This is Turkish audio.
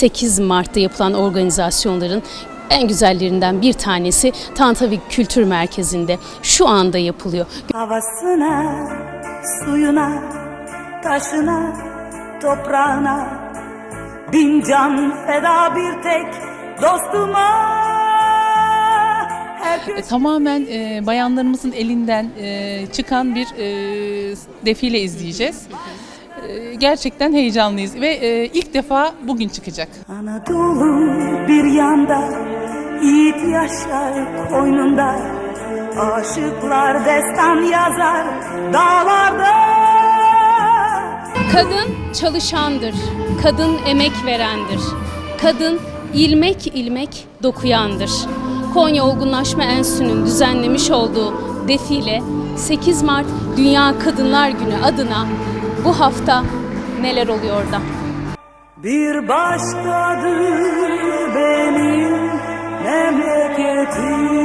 8 Mart'ta yapılan organizasyonların en güzellerinden bir tanesi Tantavik Kültür Merkezi'nde şu anda yapılıyor. Havasına, suyuna, taşına, toprağına Bin can feda bir tek dostuma E, tamamen e, bayanlarımızın elinden e, çıkan bir e, defile izleyeceğiz. E, gerçekten heyecanlıyız ve e, ilk defa bugün çıkacak. Anadolu bir yanda Yiğit yaşar koynunda Aşıklar destan yazar dağlarda Kadın çalışandır, kadın emek verendir, kadın ilmek ilmek dokuyandır. Konya Olgunlaşma Enstitüsü'nün düzenlemiş olduğu defile 8 Mart Dünya Kadınlar Günü adına bu hafta neler oluyor da? Bir başkadır benim memleketim.